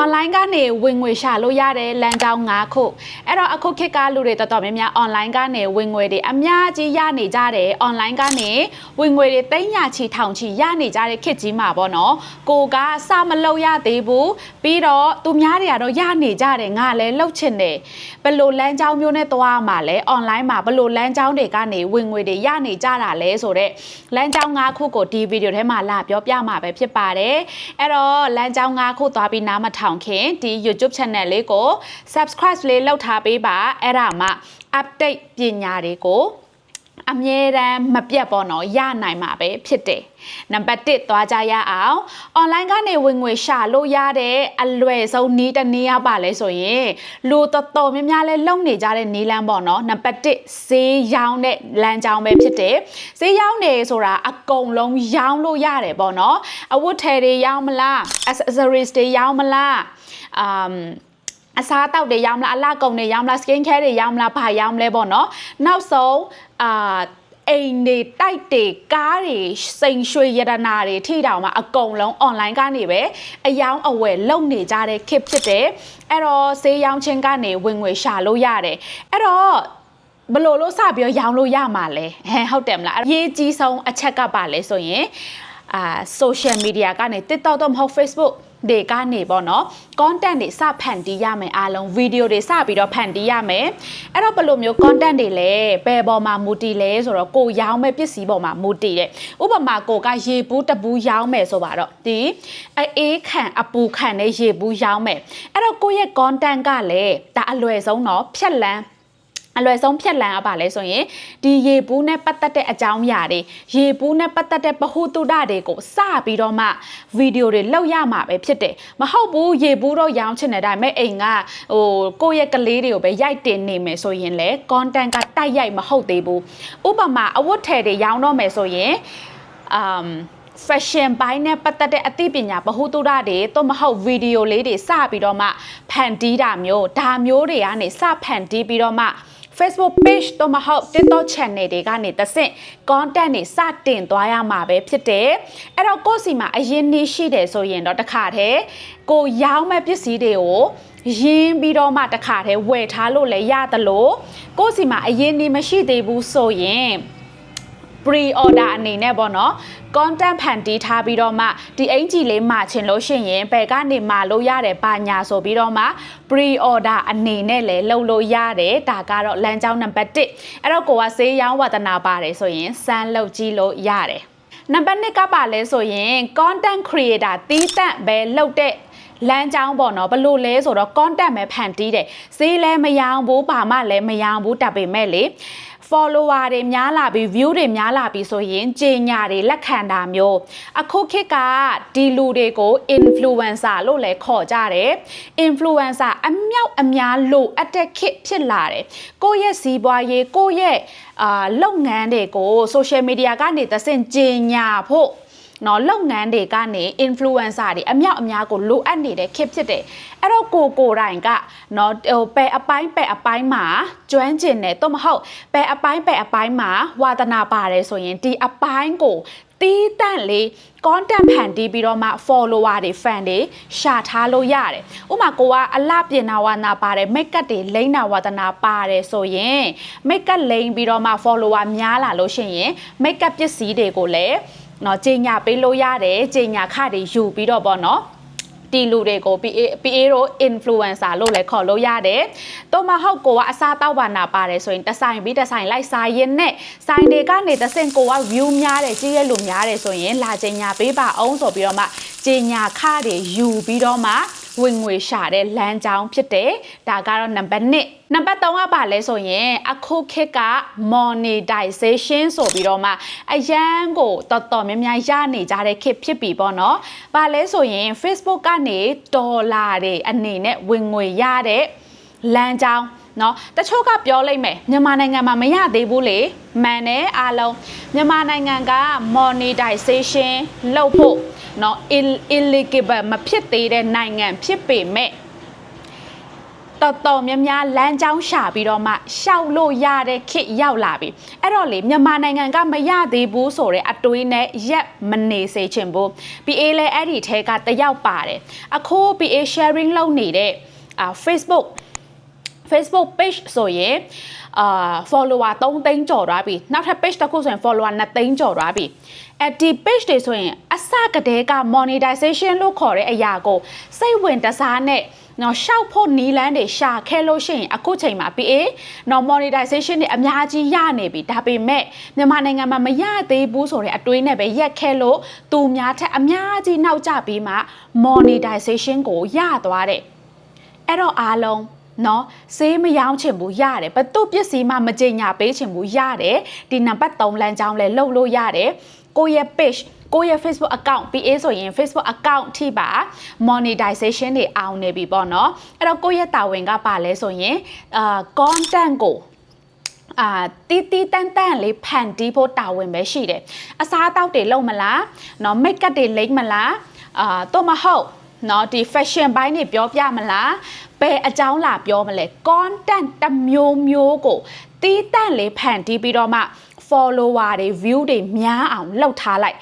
online ကနေဝင်ငွေရှာလို့ရတဲ့လမ်းကြောင်း၅ခုအဲ့တော့အခုခေတ်ကလူတွေတော်တော်များများ online ကနေဝင်ငွေတွေအများကြီးရနေကြတယ် online ကနေဝင်ငွေတွေသိန်းညာချီထောင်ချီရနေကြတဲ့ခေတ်ကြီးမှာပေါ့နော်ကိုကစမလုပ်ရသေးဘူးပြီးတော့သူများတွေကတော့ရနေကြတယ်ငါလည်းလှုပ်ချင်တယ်ဘယ်လိုလမ်းကြောင်းမျိုးနဲ့သွားမှာလဲ online မှာဘယ်လိုလမ်းကြောင်းတွေကနေဝင်ငွေတွေရနေကြတာလဲဆိုတော့လမ်းကြောင်း၅ခုကိုဒီဗီဒီယိုထဲမှာလာပြောပြမှာပဲဖြစ်ပါတယ်အဲ့တော့လမ်းကြောင်း၅ခုသွားပြီးနားမထောင်ခင်ဒီ YouTube channel လေးကို subscribe လေးလုပ်ထားပေးပါအဲ့ဒါမှ update ပညာတွေကို အမြဲတမ်းမပြတ်ပေါ့နော်ရနိုင်မှာပဲဖြစ်တယ်နံပါတ်1သွားကြရအောင် online ကနေဝင်ငွေရှာလို့ရတဲ့အလွယ်ဆုံးနည်းတစ်နည်းရပါလဲဆိုရင်လူတော်တော်များများလဲလုံနေကြတဲ့နည်းလမ်းပေါ့နော်နံပါတ်1ဈေးရောင်းတဲ့လမ်းကြောင်းပဲဖြစ်တယ်ဈေးရောင်းနေဆိုတာအကုန်လုံးရောင်းလို့ရတယ်ပေါ့နော်အဝတ်ထည်တွေရောင်းမလား accessories တွေရောင်းမလား um အစားအသောက်တွေရောင်းမလားအလှကုန်တွေရောင်းမလား skin care တွေရောင်းမလားဘာရောင်းမလဲပေါ့နော်နောက်ဆုံးအာအိမ်တွေတိုက်တွေကားတွေစိန်ရွှေရတနာတွေထိတောင်မှအကုန်လုံး online ကနေပဲအယောင်းအဝယ်လုပ်နေကြတဲ့ခေတ်ဖြစ်တယ်အဲ့တော့ဈေးရောင်းချင်းကနေဝင်ငွေရှာလို့ရတယ်အဲ့တော့ဘလို့လို့စပြီးရောင်းလို့ရမှာလဲဟဲဟုတ်တယ်မလားအရေးကြီးဆုံးအချက်ကပါလဲဆိုရင် အာ social media ကနေ TikTok တော့မဟုတ် Facebook တွေကနေပေါ့နော် content တွေစဖန်တီးရမယ်အားလုံး video တွေစပြီးတော့ဖန်တီးရမယ်အဲ့တော့ဘယ်လိုမျိုး content တွေလဲဘယ်ပေါ်မှာမူတည်လဲဆိုတော့ကိုရောင်းမဲ့ပစ္စည်းပေါ်မှာမူတည်တယ်ဥပမာကိုကရေဘူးတဘူးရောင်းမယ်ဆိုပါတော့ဒီအေးခံအပူခံတဲ့ရေဘူးရောင်းမယ်အဲ့တော့ကိုရဲ့ content ကလည်းဒါအလွယ်ဆုံးတော့ဖြက်လန်း အလွယ်ဆုံးဖြက်လန်းရပါလဲဆိုရင်ဒီရေဘူးနဲ့ပတ်သက်တဲ့အကြောင်းအရာတွေရေဘူးနဲ့ပတ်သက်တဲ့ပဟုတုဒတွေကိုစပြီးတော့မှဗီဒီယိုတွေလောက်ရမှာပဲဖြစ်တယ်မဟုတ်ဘူးရေဘူးတော့ရောင်းချင်တဲ့ဒါပေမဲ့အိမ်ကဟိုကိုယ့်ရဲ့ကလေးတွေကိုပဲရိုက်တင်နေမယ်ဆိုရင်လေ content ကတိုက်ရိုက်မဟုတ်သေးဘူးဥပမာအဝတ်ထည်တွေရောင်းတော့မယ်ဆိုရင် um fashion ဘိုင်းနဲ့ပတ်သက်တဲ့အသိပညာဗဟုသုတတွေတော့မဟုတ်ဗီဒီယိုလေးတွေစပြီးတော့မှဖန်တီးတာမျိုးဒါမျိုးတွေကနေစဖန်တီးပြီးတော့မှ Facebook page တော့မဟုတ် TikTok channel တွေကနေတဆင့် content တွေစတင်သွားရမှာပဲဖြစ်တယ်အဲ့တော့ကိုယ့်စီမှာအရင်နေရှိတယ်ဆိုရင်တော့တခါတည်းကိုရောင်းမဲ့ပစ္စည်းတွေကိုရင်းပြီးတော့မှတခါတည်းဝယ်ထားလို့လည်းရသလိုကိုယ့်စီမှာအရင်နေမရှိသေးဘူးဆိုရင် pre order အနေနဲ့ပေါ့နော် content ဖန်တီးထားပြီးတော့မှဒီအင်ဂျီလေးမှာချင်လို့ရှိရင်ဘယ်ကနေမှာလို့ရတယ်ပါညာဆိုပြီးတော့မှ pre order အနေနဲ့လည်းလုပ်လို့ရတယ်ဒါကတော့လမ်းကြောင်းနံပါတ်1အဲ့တော့ကိုကဈေးရောင်းဝါသနာပါတယ်ဆိုရင်စမ်းလုပ်ကြည့်လို့ရတယ်နံပါတ်2ကပါလဲဆိုရင် content creator တီးတန့်ပဲလုပ်တဲ့လမ်းကြောင်းပေါ့နော်ဘလို့လဲဆိုတော့ content ပဲဖန်တီးတယ်ဈေးလည်းမရောင်းဘူးဘာမှလည်းမရောင်းဘူးတက်ပေမဲ့လေ follower တွေများလာပြီး view တွေများလာပြီးဆိုရင်ကြေညာတွေလက်ခံတာမျိုးအခုခေတ်ကဒီလူတွေကို influencer လို့လည်းခေါ်ကြတယ် influencer အမြောက်အများလိုအပ်တဲ့ခေတ်ဖြစ်လာတယ်ကိုယ့်ရဲ့စီးပွားရေးကိုယ့်ရဲ့အာလုပ်ငန်းတွေကို social media ကနေသစင်ကြေညာဖို့ နော်လုပ်ငန်းတွေကနေ influencer တွေအမြောက်အများကိုလိုအပ်နေတဲ့ခေတ်ဖြစ်တယ်အဲ့တော့ကိုကိုတိုင်ကနော်ဟိုပယ်အပိုင်းပယ်အပိုင်းမှာကျွမ်းကျင်တယ်တော့မဟုတ်ပယ်အပိုင်းပယ်အပိုင်းမှာဝါသနာပါတယ်ဆိုရင်ဒီအပိုင်းကိုတီးတန့်လေး content ဖန်တီးပြီးတော့မှ follower တွေ fan တွေရှာထားလို့ရတယ်။ဥပမာကိုကအလှပြင်နာဝနာပါတယ် make up တွေလိမ့်နာဝါသနာပါတယ်ဆိုရင် make up လိမ့်ပြီးတော့မှ follower များလာလို့ရှိရင် make up ပစ္စည်းတွေကိုလည်း နော်ကြီးညာပေးလို့ရတယ်ကြီးညာခတွေယူပြီးတော့ပေါ့နော်ဒီလူတွေကို PA PA တို့ influencer လို့လည်းခေါ်လို့ရတယ်။တော့မဟုတ်ကိုကအစားတောက်ပါနာပါတယ်ဆိုရင်တဆိုင်ပြီးတဆိုင်လိုက်စားရင်နဲ့ဆိုင်တွေကနေတဆင့်ကိုက view များတယ်ကြီးရဲ့လူများတယ်ဆိုရင်လာချိန်ညာပေးပါအောင်ဆိုပြီးတော့မှချိန်ညာခတွေယူပြီးတော့မှ ဝင်ငွေရှာတဲ့လမ်းကြောင်းဖြစ်တယ်။ဒါကတော့နံပါတ်1နံပါတ်3ကပါလဲဆိုရင်အခုခေတ်က monetization ဆိုပြီးတော့မှအရန်ကိုတော်တော်များများရနေကြတဲ့ခေတ်ဖြစ်ပြီပေါ့နော်။ပါလဲဆိုရင် Facebook ကနေဒေါ်လာတွေအနေနဲ့ဝင်ငွေရတဲ့လမ်းကြောင်း နော်တချို့ကပြောလိုက်မယ်မြန်မာနိုင်ငံမှာမရသေးဘူးလေမှန်တယ်အားလုံးမြန်မာနိုင်ငံက monetization လုပ်ဖို့နော် illegal မဖြစ်သေးတဲ့နိုင်ငံဖြစ်ပေမဲ့တော်တော်များများလမ်းကြောင်းရှာပြီးတော့မှရှောက်လို့ရတဲ့ခေတ်ရောက်လာပြီအဲ့တော့လေမြန်မာနိုင်ငံကမရသေးဘူးဆိုတဲ့အတွေးနဲ့ရက်မနေစေချင်ဘူး PA လဲအဲ့ဒီထဲကတယောက်ပါတယ်အခု PA sharing လုပ်နေတဲ့အာ Facebook Facebook page ဆိုရင်အာ follower 3သိန်းကျော်သွားပြီနောက်ထပ် page တစ်ခုဆိုရင် follower 2သိန်းကျော်သွားပြီအဲ့ဒီ page တွေဆိုရင်အစကတည်းက monetization လို့ခေါ်တဲ့အရာကိုစိတ်ဝင်တစားနဲ့နော်ရှောက်ဖို့နီလန်းတွေရှာခဲလို့ရှိရင်အခုချိန်မှာ PA နော် monetization တွေအများကြီးရနေပြီဒါပေမဲ့မြန်မာနိုင်ငံမှာမရသေးဘူးဆိုတဲ့အတွေးနဲ့ပဲရက်ခဲလို့သူများထက်အများကြီးနောက်ကျပြီးမှ monetization ကိုရသွားတယ်အဲ့တော့အားလုံး နော်ဆေးမရောင်းချင်ဘူးရတယ်ဘသူပစ္စည်းမှမကြင်ညာပေးချင်ဘူးရတယ်ဒီနံပါတ်3လမ်းကြောင်းလဲလှုပ်လို့ရတယ်ကိုယ့်ရဲ့ page ကိုယ့်ရဲ့ Facebook account PA ဆိုရင် Facebook account ထိပါ monetization တွေအောင်နေပြီပေါ့နော်အဲ့တော့ကိုယ့်ရဲ့တာဝန်ကပါလဲဆိုရင်အာ content ကိုအာတီးတီးတန်းတန်းလေးဖန်တီးဖို့တာဝန်ပဲရှိတယ်အစားအသောက်တွေလုပ်မလားเนาะ make up တွေလိမ့်မလားအာတော့မဟုတ် เนาะဒီ fashion ဘိုင်းတွေပြောပြမလားဘယ်အကြောင်းလာပြောမလဲ content တစ်မျိုးမျိုးကိုတီးတန့်လေးဖန်တီးပြီးတော့မှ follower တွေ view တွေများအောင်လုပ်ထားလိုက်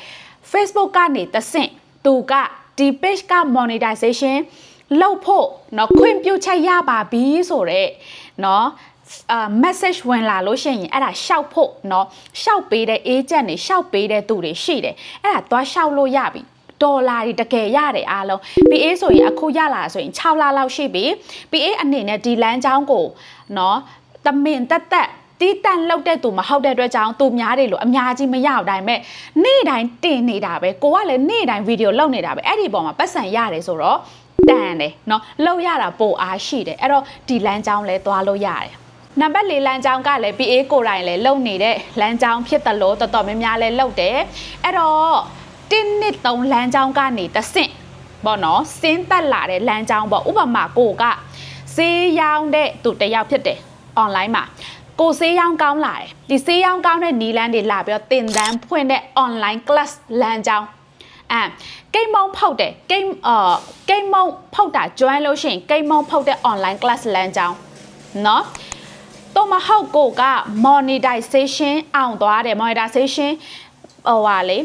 Facebook ကနေတဆင့်သူကဒီ page က monetization လုပ်ဖို့เนาะခွင့်ပြုချက်ရပါပြီဆိုတော့เนาะအာ message ဝင်လာလို့ရှိရင်အဲ့ဒါရှောက်ဖို့เนาะရှောက်ပေးတဲ့ agent တွေရှောက်ပေးတဲ့သူတွေရှိတယ်အဲ့ဒါသွားရှောက်လို့ရပြီ ဒေါ်လာတွေတကယ်ရတယ်အားလုံး PA ဆိုရင်အခုရလာဆိုရင်6လလောက်ရှိပြီ PA အနေနဲ့ဒီလမ်းကြောင်းကိုเนาะတမင်တက်တက်တီးတန့်လောက်တဲ့သူမဟုတ်တဲ့အတွက်ကြောင့်သူများတွေလို့အများကြီးမရအောင်ဒါပေမဲ့နေ့တိုင်းတင်နေတာပဲကိုကလည်းနေ့တိုင်းဗီဒီယိုလုပ်နေတာပဲအဲ့ဒီပုံမှာပတ်စံရတယ်ဆိုတော့တန်တယ်เนาะလောက်ရတာပိုအားရှိတယ်အဲ့တော့ဒီလမ်းကြောင်းလဲသွားလို့ရတယ်နံပါတ်၄လမ်းကြောင်းကလည်း PA ကိုယ်တိုင်လည်းလုံနေတဲ့လမ်းကြောင်းဖြစ်တယ်လို့တော်တော်များများလည်းလုံတယ်အဲ့တော့ တင်းနှစ်သုံးလမ်းကြောင်းကနေတဆင့်ပေါ့နော်စင်းတက်လာတဲ့လမ်းကြောင်းပေါ့ဥပမာကိုကဈေးရောင်းတဲ့သူတယောက်ဖြစ်တယ် online မှာကိုဆေးရောင်းကောင်းလာတယ်ဒီဆေးရောင်းကောင်းတဲ့နီလန်းတွေလာပြီးတော့တင်တန်းဖွင့်တဲ့ online class လမ်းကြောင်းအဲကိတ်မုံဖောက်တယ်ကိတ်အာကိတ်မုံဖောက်တာ join လို့ရှိရင်ကိတ်မုံဖောက်တဲ့ online class လမ်းကြောင်းเนาะတော့မဟုတ်ကိုက monetization အောင်သွားတယ် monetization ဟိုပါလေ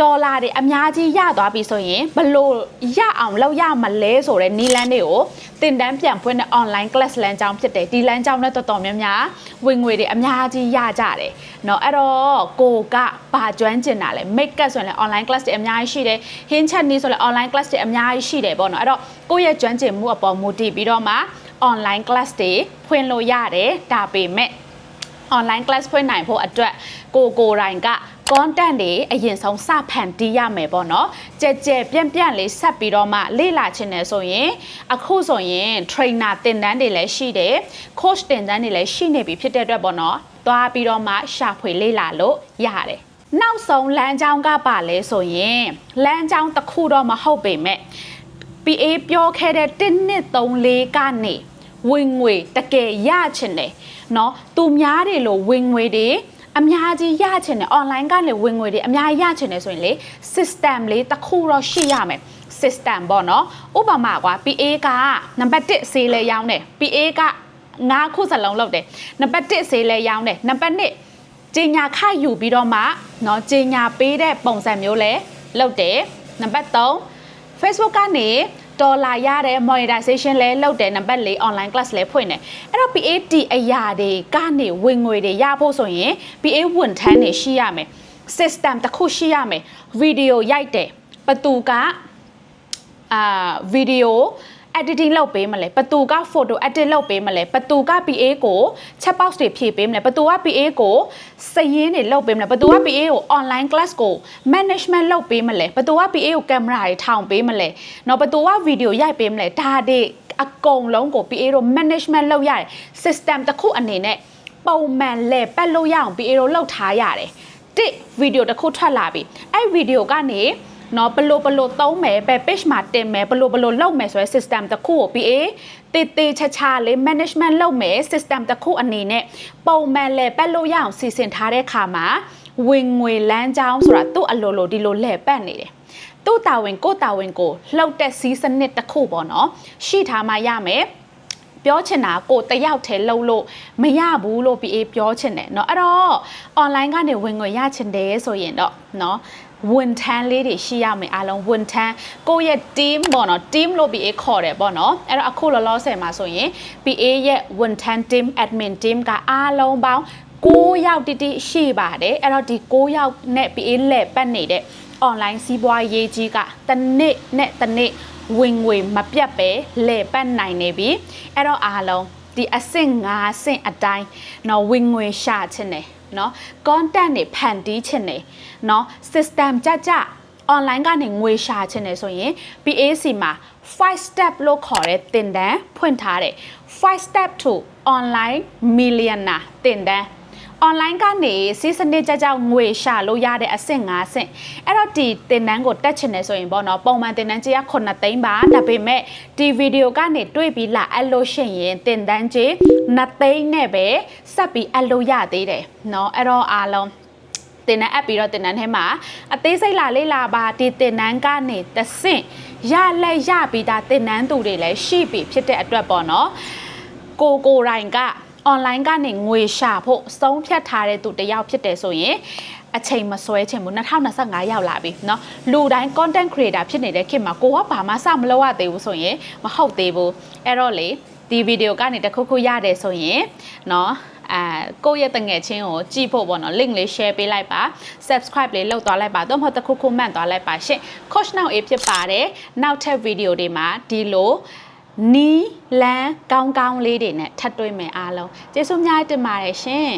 ဒေါ်လာတွေအများကြီးရသွားပြီဆိုရင်ဘလို့ရအောင်လောက်ရမလဲဆိုတဲ့နီလန်းတွေကိုတင်တန်းပြန်ဖွင့်တဲ့ online class လမ်းကြောင်းဖြစ်တယ်ဒီလမ်းကြောင်းနဲ့တော်တော်များများဝင်ငွေတွေအများကြီးရကြတယ်เนาะအဲ့တော့ကိုကဘာကျွမ်းကျင်တာလဲ make up ဆိုရင်လည်း online class တွေအများကြီးရှိတယ်ဟင်းချက်နီးဆိုလည်း online class တွေအများကြီးရှိတယ်ပေါ့နော်အဲ့တော့ကိုယ့်ရဲ့ကျွမ်းကျင်မှုအပေါ်မူတည်ပြီးတော့မှ online class တွေဖွင့်လို့ရတယ်ဒါပေမဲ့ online class ဖွင့်နိုင်ဖို့အတွက်ကိုကိုတိုင်က content တွေအရင်ဆုံးစဖန်တီးရမယ်ပေါ့နော်ကြဲကြဲပြန့်ပြန့်လေးဆက်ပြီးတော့မှလေ့လာချင်တယ်ဆိုရင်အခုဆိုရင် trainer တင်တန်းတွေလည်းရှိတယ် coach တင်တန်းတွေလည်းရှိနေပြီဖြစ်တဲ့အတွက်ပေါ့နော်သွားပြီးတော့မှရှာဖွေလေ့လာလို့ရတယ်နောက်ဆုံးလမ်းကြောင်းကပါလဲဆိုရင်လမ်းကြောင်းတစ်ခုတော့မဟုတ်ပေမဲ့ PA ပြောခဲ့တဲ့1နှစ်3 4ကနေ ဝင်ငွေတကယ်ရချင်တယ်เนาะသူများတွေလို့ဝင်ငွေတွေအများကြီးရချင်တယ် online ကနေဝင်ငွေတွေအများကြီးရချင်တယ်ဆိုရင်လေ system လေးတစ်ခုတော့ရှိရမယ် system ပေါ့နော်ဥပမာကွာ PA ကနံပါတ်1ဆေးလဲရောင်းတယ် PA က9ခုစလုံးလုပ်တယ်နံပါတ်1ဆေးလဲရောင်းတယ်နံပါတ်2ဂျင်ညာခယူပြီးတော့မှเนาะဂျင်ညာပေးတဲ့ပုံစံမျိုးလဲလုပ်တယ်နံပါတ်3 Facebook ကနေ ဒေါ်လာရတဲ့ monetization လဲလုပ်တယ်နံပါတ်၄ online class လဲဖွင့်တယ်အဲ့တော့ PAT အရာတွေကနေဝင်ငွေတွေရဖို့ဆိုရင် PA ဝန်ထမ်းတွေရှိရမယ် system တစ်ခုရှိရမယ်ဗီဒီယိုရိုက်တယ်ဘသူကအာဗီဒီယို editing လုပ်ပေးမလဲဘသူက photo edit လုပ်ပေးမလဲဘသူက PA ကို chat box တွေဖြည့်ပေးမလဲဘသူက PA ကိုစာရင်းတွေလုပ်ပေးမလဲဘသူက PA ကို online class ကို management လုပ်ပေးမလဲဘသူက PA ကိုကင်မရာတွေထောင်ပေးမလဲနော်ဘသူက video ရိုက်ပေးမလဲဒါတွေအကုန်လုံးကို PA တို့ management လုပ်ရတယ် system တစ်ခုအနေနဲ့ပုံမှန်လဲပတ်လို့ရအောင် PA တို့လုပ်ထားရတယ်တစ်ဗီဒီယိုတစ်ခုထွက်လာပြီအဲ့ဗီဒီယိုကနေ နော်ဘလို့ဘလို့သုံးမယ်ပဲ page မှာတင်မယ်ဘလို့ဘလို့လုပ်မယ်ဆိုရဲ system တစ်ခုကို PA တေးတေးချာချာလေး management လုပ်မယ် system တစ်ခုအနေနဲ့ပုံမှန်လဲပတ်လို့ရအောင်စီစဉ်ထားတဲ့ခါမှာဝင်ငွေလမ်းကြောင်းဆိုတာသူ့အလိုလိုဒီလိုလဲပတ်နေတယ်သူ့တာဝန်ကိုတာဝန်ကိုလှုပ်တဲ့စီးစနစ်တစ်ခုပေါ့နော်ရှိထားမှရမယ် ပြောချင်တာကိုတယောက်တည်းလှုပ်လို့မရဘူးလို့ PA ပြောချင်တယ်เนาะအဲ့တော့ online ကနေဝင်ငွေရချင်တယ်ဆိုရင်တော့เนาะ ဝန်ထမ်းလေးတွေရှိရမယ်အားလုံးဝန်ထမ်းကိုယ့်ရဲ့ team ပေါ့နော် team လို့ PA ခေါ်တယ်ပေါ့နော်အဲ့တော့အခုလောလောဆယ်မှာဆိုရင် PA ရဲ့ဝန်ထမ်း team admin team ကအားလုံးပေါင်း6ယောက်တိတိရှိပါတယ်အဲ့တော့ဒီ6ယောက်နဲ့ PA လက်ပတ်နေတဲ့ online စီးပွားရေးကြီးကတစ်နေ့နဲ့တစ်နေ့ဝင်ငွေမပြတ်ပဲလဲပတ်နိုင်နေပြီအဲ့တော့အားလုံးဒီအဆင့်၅ဆင့်အတိုင်းတော့ဝင်ငွေရှာချင်တယ် เนาะ content တွေဖန်တီးချင်တယ်เนาะ system ကြကြ online ကနေငွေရှာချင်တယ်ဆိုရင် PAC မှာ5 step လို့ခေါ်တဲ့သင်တန်းဖွင့်ထားတယ်5 step to online millionaire သင်တန်း online ကနေစီးစနစ်ကြကြငွေရှာလို့ရတဲ့အဆင့်၅ဆင့်အဲ့တော့ဒီတင်တန်းကိုတက်ချင်တယ်ဆိုရင်ပေါ့နော်ပုံမှန်တင်တန်းကြီးက9သိန်းပါဒါပေမဲ့ဒီဗီဒီယိုကနေတွေ့ပြီးလာအပ်လို့ရှိရင်တင်တန်းကြီး2သိန်းနဲ့ပဲဆက်ပြီးအပ်လို့ရသေးတယ်เนาะအဲ့တော့အားလုံးတင်တန်းအပ်ပြီးတော့တင်တန်းထဲမှာအသေးစိတ်လာလေးလာပါဒီတင်တန်းကနေတဆင့်ရလက်ရပြီးသားတင်တန်းသူတွေလည်းရှိပြီဖြစ်တဲ့အတွက်ပေါ့နော်ကိုကိုရိုင်က online ကနေငွေရှာဖို့စုံဖြတ်ထားတဲ့သူတစ်ယောက်ဖြစ်တယ်ဆိုရင်အချိန်မဆွဲချင်ဘူး2025ရောက်လာပြီเนาะလူတိုင်း content creator ဖြစ်နေတဲ့ခေတ်မှာကိုကဘာမှစမလုပ်ရသေးဘူးဆိုရင်မဟုတ်သေးဘူးအဲ့တော့လေဒီဗီဒီယိုကနေတစ်ခုခုရတယ်ဆိုရင်เนาะအာကိုယ့်ရဲ့တငယ်ချင်းကိုကြည့်ဖို့ပေါ့နော် link လေး share ပေးလိုက်ပါ subscribe လေးလုပ်သွားလိုက်ပါတော့မဟုတ်တစ်ခုခုမှန်သွားလိုက်ပါရှင့် coach now a ဖြစ်ပါတယ်နောက်ထပ်ဗီဒီယိုတွေမှာဒီလို နီးလန်းကောင်းကောင်းလေးတွေနဲ့ထပ်တွေ့မယ်အားလုံးကျေးဇူးအများကြီးတင်ပါတယ်ရှင်